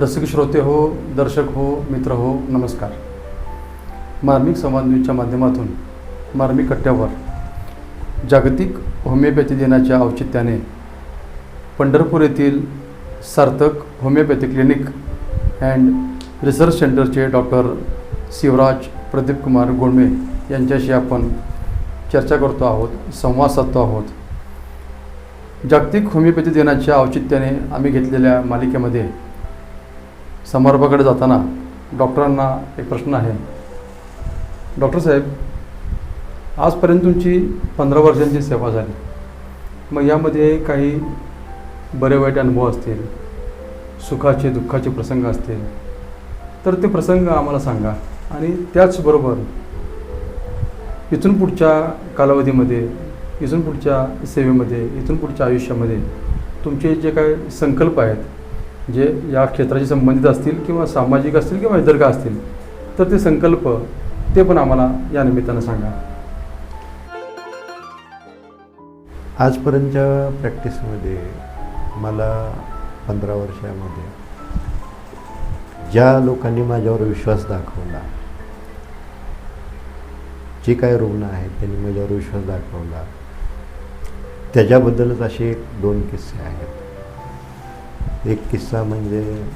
रसिक श्रोते हो दर्शक हो मित्र हो नमस्कार. मार्मिक संवाद न्यूजच्या माध्यमातून मार्मिक कट्ट्यावर जागतिक होमिओपॅथी दिनाच्या औचित्याने पंढरपूर येथील Sarthak homeopathy clinic and research सेंटरचे डॉक्टर शिवराज प्रदीप कुमार गोंडमे यांच्याशी आपण चर्चा करतो आहोत संवाद साधतो आहोत. जागतिक होमिओपॅथी दिनाच्या औचित्याने आम्ही घेतलेल्या मालिकेमध्ये समारंभाकडे जाताना डॉक्टरांना एक प्रश्न आहे. डॉक्टर साहेब आजपर्यंत तुमची पंधरा वर्षांची सेवा झाली. मग यामध्ये काही बरे वाईट अनुभव असतील सुखाचे दुःखाचे प्रसंग असतील तर ते प्रसंग आम्हाला सांगा. आणि त्याचबरोबर इथून पुढच्या कालावधीमध्ये इथून पुढच्या सेवेमध्ये इथून पुढच्या आयुष्यामध्ये तुमचे जे काही संकल्प आहेत जे या क्षेत्राशी संबंधित असतील किंवा सामाजिक असतील किंवा इतर का असतील तर ते संकल्प ते पण आम्हाला या निमित्तानं सांगा. आजपर्यंतच्या प्रॅक्टिसमध्ये मला पंधरा वर्षामध्ये ज्या लोकांनी माझ्यावर विश्वास दाखवला जे काही रुग्ण आहेत त्यांनी माझ्यावर विश्वास दाखवला त्याच्याबद्दलच असे एक दोन किस्से आहेत. एक किस्सा म्हणजे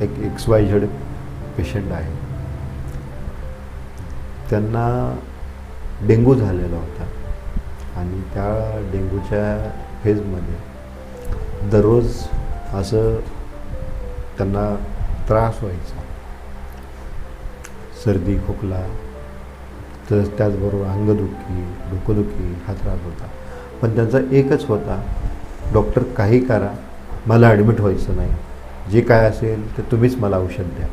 एक एक्स वाय झेड पेशंट आहे. त्यांना डेंगू झालेला होता. आणि त्या डेंग्यूच्या फेजमध्ये दररोज असं त्यांना त्रास व्हायचा. सर्दी खोकला तर त्याचबरोबर अंगदुखी डोकंदुखी हा त्रास होता. पण त्यांचा एकच होता डॉक्टर काही करा मला ॲडमिट व्हायचं नाही. जे काय असेल ते तुम्हीच मला औषध द्या.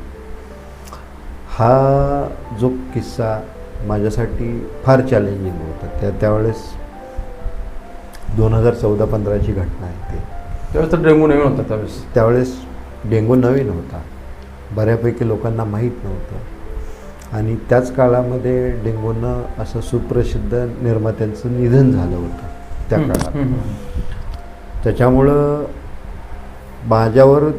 हा जो किस्सा माझ्यासाठी फार चॅलेंजिंग होता. त्या त्यावेळेस दोन हजार चौदा पंधराची घटना आहे ते. त्यावेळेस तर डेंगू नवीन होता त्यावेळेस. त्यावेळेस डेंगू नवीन होता. बऱ्यापैकी लोकांना माहीत नव्हतं. आणि त्याच काळामध्ये डेंगूनं असं सुप्रसिद्ध निर्मात्यांचं निधन झालं होतं त्या काळात. त्याच्यामुळं माझ्यावर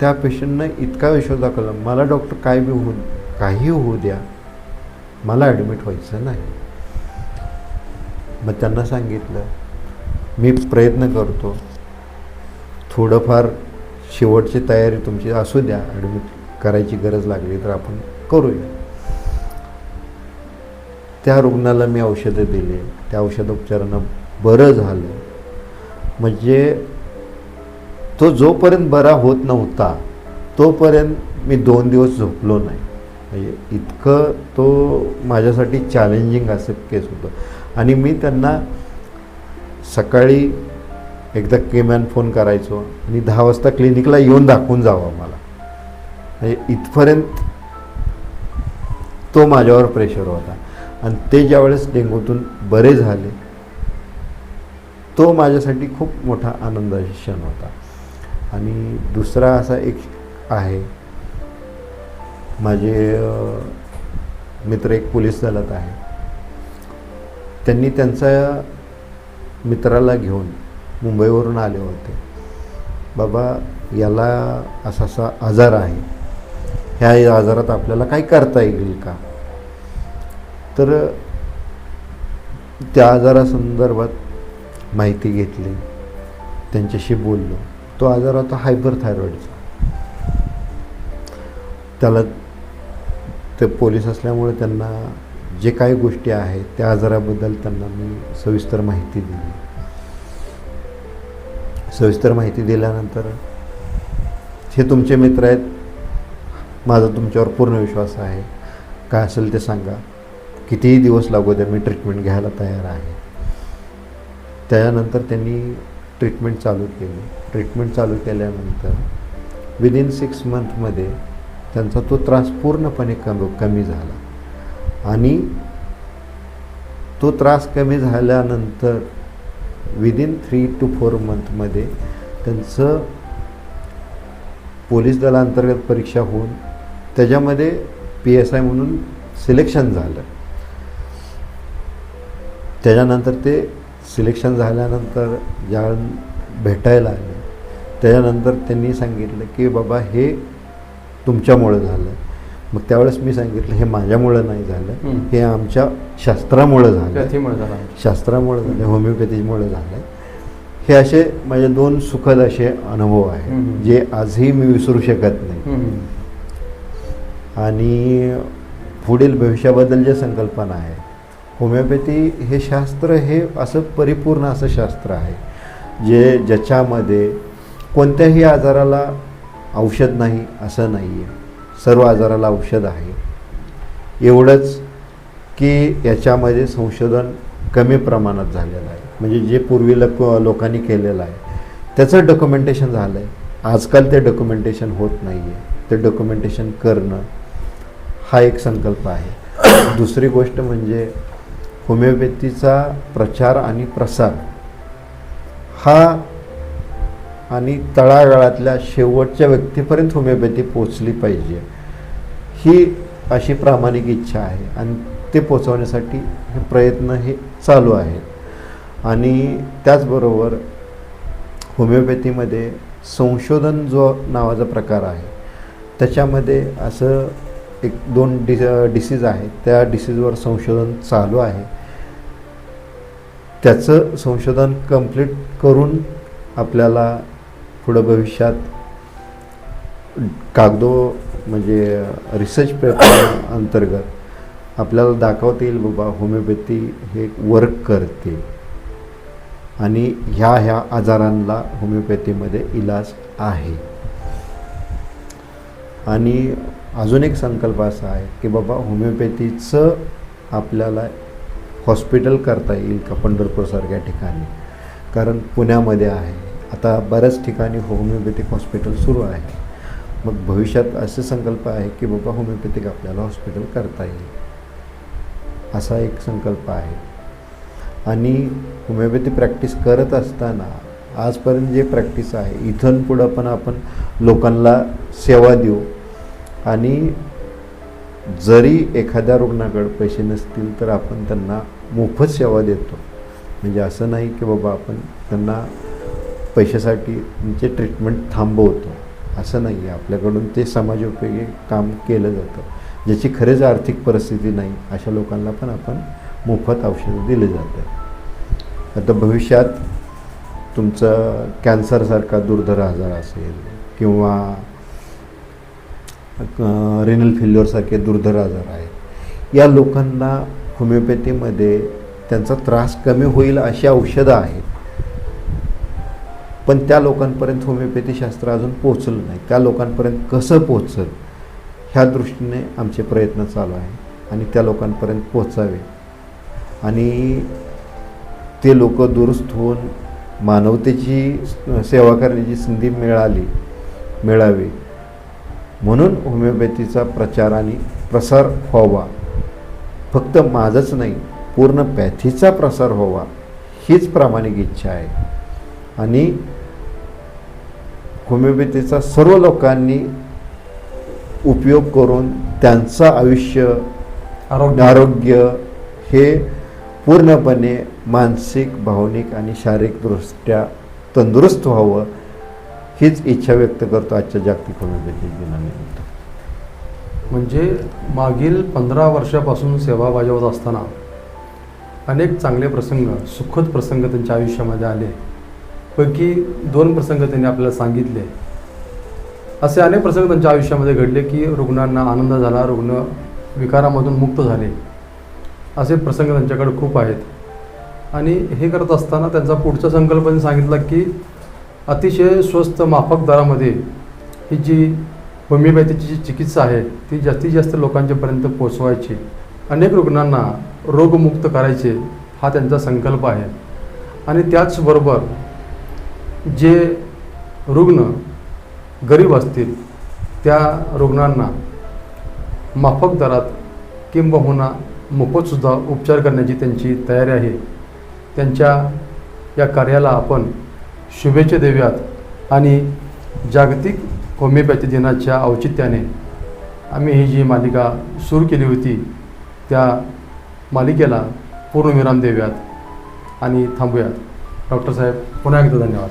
त्या पेशंटनं इतका विश्वास दाखवला मला डॉक्टर काय बी होऊ काही होऊ द्या. मला ॲडमिट व्हायचं नाही. मग त्यांना सांगितलं मी प्रयत्न करतो. थोडंफार शेवटची तयारी तुमची असू द्या. ॲडमिट करायची गरज लागली तर आपण करूया. त्या रुग्णाला मी औषधं दिले. त्या औषधोपचारानं बरं झालं. म्हणजे तो जोपर्यंत बरा होत नव्हता तोपर्यंत मी दोन दिवस झोपलो नाही. म्हणजे इतकं तो माझ्यासाठी चॅलेंजिंग असं केस होतं. आणि मी त्यांना सकाळी एकदा केमॅन फोन करायचो आणि दहा वाजता क्लिनिकला येऊन दाखवून जावं मला म्हणजे इथपर्यंत तो माझ्यावर प्रेशर होता. आणि ते ज्यावेळेस डेंगूतून बरे झाले तो माझ्यासाठी खूप मोठा आनंदाचा क्षण होता. आणि दुसरा असा एक आहे माझे मित्र एक पोलीस दलात आहे. त्यांनी त्यांचा मित्राला घेऊन मुंबईवरून आले होते. बाबा याला असा असा आजार आहे. ह्या आजारात आपल्याला काय करता येईल का? तर त्या आजारासंदर्भात माहिती घेतली. त्यांच्याशी बोललो. तो आजार होता हायपर थायरॉईडचा त्याला ते पोलीस असल्यामुळे त्यांना जे काही गोष्टी आहेत त्या आजाराबद्दल त्यांना मी सविस्तर माहिती दिली. सविस्तर माहिती दिल्यानंतर हे तुमचे मित्र आहेत माझा तुमच्यावर पूर्ण विश्वास आहे. काय असेल ते सांगा. कितीही दिवस लागू द्या मी ट्रीटमेंट घ्यायला तयार आहे. त्यानंतर त्यांनी ट्रीटमेंट चालू केली. ट्रीटमेंट चालू केल्यानंतर विदिन सिक्स मंथमध्ये त्यांचा तो त्रास पूर्णपणे कम कमी झाला. आणि तो त्रास कमी झाल्यानंतर विदिन थ्री टू फोर मंथमध्ये त्यांचं पोलीस दलांतर्गत परीक्षा होऊन त्याच्यामध्ये पी एस आय म्हणून सिलेक्शन झालं. त्याच्यानंतर ते सिलेक्शन झाल्यानंतर ज्या भेटायला आले त्याच्यानंतर त्यांनी सांगितलं की बाबा हे तुमच्यामुळं झालं मग त्यावेळेस मी सांगितलं हे माझ्यामुळं नाही झालं हं. आमच्या शास्त्रामुळं झालं शास्त्रामुळे झालं होमिओपॅथीमुळे झालं हे असे माझे दोन सुखद असे अनुभव आहेत. जे आजही मी विसरू शकत नाही. आणि पुढील भविष्याबद्दल जे संकल्पना आहे होमिओपॅथी हे शास्त्र हे असं परिपूर्ण असं शास्त्र आहे. जे ज्याच्यामध्ये कोणत्याही आजाराला औषध नाही असं नाही आहे सर्व आजाराला औषध आहे. एवढंच की याच्यामध्ये संशोधन कमी प्रमाणात झालेलं आहे. म्हणजे जे पूर्वी लोक लोकांनी केलेलं आहे. त्याचं डॉक्युमेंटेशन झालं आहे आजकाल ते डॉक्युमेंटेशन होत नाही आहे ते डॉक्युमेंटेशन करणं हा एक संकल्प आहे. दुसरी गोष्ट म्हणजे होमिओपॅथीचा प्रचार आणि प्रसार. हा आणि तळागाळातल्या शेवटच्या व्यक्तीपर्यंत होमिओपॅथी पोचली पाहिजे. ही अशी प्रामाणिक इच्छा आहे आणि ते पोचवण्यासाठी हे प्रयत्न हे चालू आहेत. आणि त्याचबरोबर होमिओपॅथीमध्ये संशोधन जो नावाचा प्रकार आहे त्याच्यामध्ये असं एक दोन डि डिसीज आहेत त्या डिसीजवर संशोधन चालू आहे. त्याचं संशोधन कंप्लीट करून आपल्याला पुढं भविष्यात कागदो म्हणजे रिसर्च पेपर अंतर्गत आपल्याला दाखवता येईल बाबा होमिओपॅथी हे वर्क करते. आणि ह्या ह्या आजारांना होमिओपॅथीमध्ये इलाज आहे. आणि अजून एक संकल्प असा आहे की बाबा होमिओपॅथीचं आपल्याला हॉस्पिटल करता येईल का पंढरपूरसारख्या ठिकाणी? कारण पुण्यामध्ये आहे. आता बऱ्याच ठिकाणी होमिओपॅथिक हॉस्पिटल सुरू आहे. मग भविष्यात असे संकल्प आहे की बाबा होमिओपॅथिक आपल्याला हॉस्पिटल करता येईल. असा एक संकल्प आहे. आणि होमिओपॅथी प्रॅक्टिस करत असताना आजपर्यंत जे प्रॅक्टिस आहे इथून पुढं पण आपण लोकांना सेवा देऊ. आणि जरी एखाद्या रुग्णाकडे पैसे नसतील तर आपण त्यांना मोफत सेवा देतो. म्हणजे असं नाही की बाबा आपण त्यांना पैशासाठी त्यांचे ट्रीटमेंट थांबवतो. असं नाही आहे. आपल्याकडून ते समाजोपयोगी काम केलं जातं. ज्याची खरेच आर्थिक परिस्थिती नाही अशा लोकांना पण आपण मोफत औषधं दिली जातात. आता भविष्यात तुमचं कॅन्सरसारखा दुर्धर आजार असेल किंवा रेनल फेल्युअरसारखे दुर्धर आजार आहेत. या लोकांना होमिओपॅथीमध्ये त्यांचा त्रास कमी होईल अशी औषधं आहेत. पण त्या लोकांपर्यंत होमिओपॅथी शास्त्र अजून पोचलं नाही. त्या लोकांपर्यंत कसं पोचल ह्या दृष्टीने आमचे प्रयत्न चालू आहे आणि त्या लोकांपर्यंत पोचावे आणि ते लोक दुरुस्त होऊन मानवतेची सेवा करण्याची संधी मिळाली मिळावी. म्हणून होमिओपॅथीचा प्रचार आणि प्रसार व्हावा. फक्त माझंच नाही पूर्ण पॅथीचा प्रसार व्हावा हीच प्रामाणिक इच्छा आहे. आणि होमिओपॅथीचा सर्व लोकांनी उपयोग करून त्यांचं आयुष्य आरोग्य. आरोग्य हे पूर्णपणे मानसिक भावनिक आणि शारीरिकदृष्ट्या तंदुरुस्त व्हावं हीच इच्छा व्यक्त करतो आजच्या जागतिक होमिओपॅथी दिनानिमित्त म्हणजे मागील पंधरा वर्षापासून सेवा बजावत असताना अनेक चांगले प्रसंग सुखद प्रसंग त्यांच्या आयुष्यामध्ये आले. पैकी दोन प्रसंग त्यांनी आपल्याला सांगितले. असे अनेक प्रसंग त्यांच्या आयुष्यामध्ये घडले की रुग्णांना आनंद झाला रुग्ण विकारामधून मुक्त झाले. असे प्रसंग त्यांच्याकडे खूप आहेत. आणि हे करत असताना त्यांचा पुढचा संकल्प त्यांनी सांगितला की अतिशय स्वस्त माफक दरामध्ये ही जी होमिओपॅथीची जी चिकित्सा आहे ती जास्तीत जास्त लोकांच्यापर्यंत पोचवायची अनेक रुग्णांना रोगमुक्त करायचे हा त्यांचा संकल्प आहे. आणि त्याचबरोबर जे रुग्ण गरीब असतील त्या रुग्णांना माफक दरात किंबहुना मोफतसुद्धा उपचार करण्याची त्यांची तयारी आहे. त्यांच्या या कार्याला आपण शुभेच्छा देऊयात. आणि जागतिक होमिओपॅथी दिनाच्या औचित्याने आम्ही ही जी मालिका सुरू केली होती त्या मालिकेला पूर्णविराम देऊयात. आणि थांबूयात. डॉक्टर साहेब पुन्हा एकदा धन्यवाद.